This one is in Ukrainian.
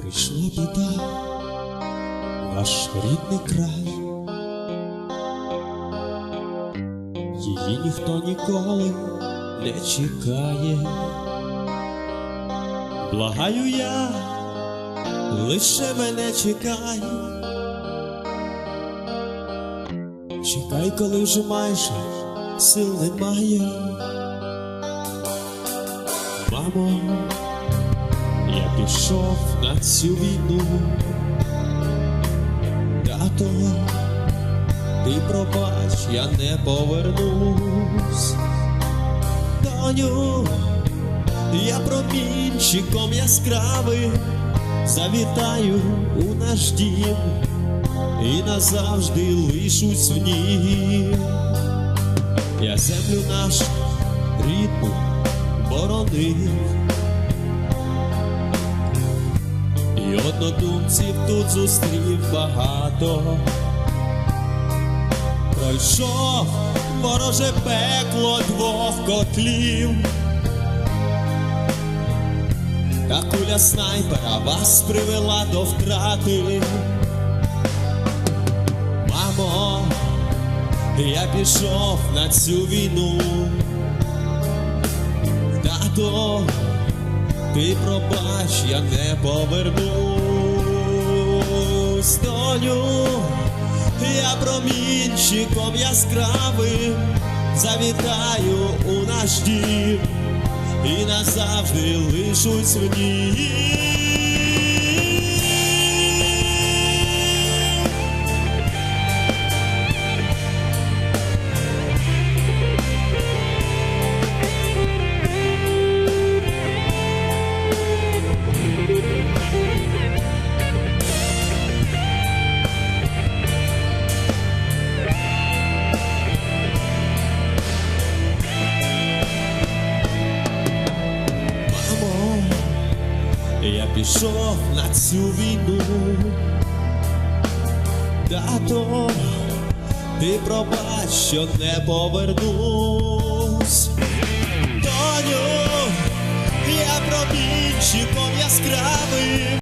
Прийшла біда, наш рідний край, її ніхто ніколи не чекає. Благаю я, лише мене чекай. Чекай, коли вже майже сил немає. Мамо, я пішов на цю війну. Тато, ти пробач, я не повернусь. Доню, я промінчиком яскравим завітаю у наш дім і назавжди лишусь в ній. Я землю нашу рідну боронив. Однодумців тут зустрів багато. Пройшов вороже пекло двох котлів. Та куля снайпера вас привела до втрати. Мамо, я пішов на цю війну. Тато, ти пробач, я не повернусь, доню, я промінчиком яскравим завітаю у наш дім і назавжди лишусь в ній. Пішов на цю війну. Тато, ти пробач, що не повернусь. Доню, я промінчиком яскравим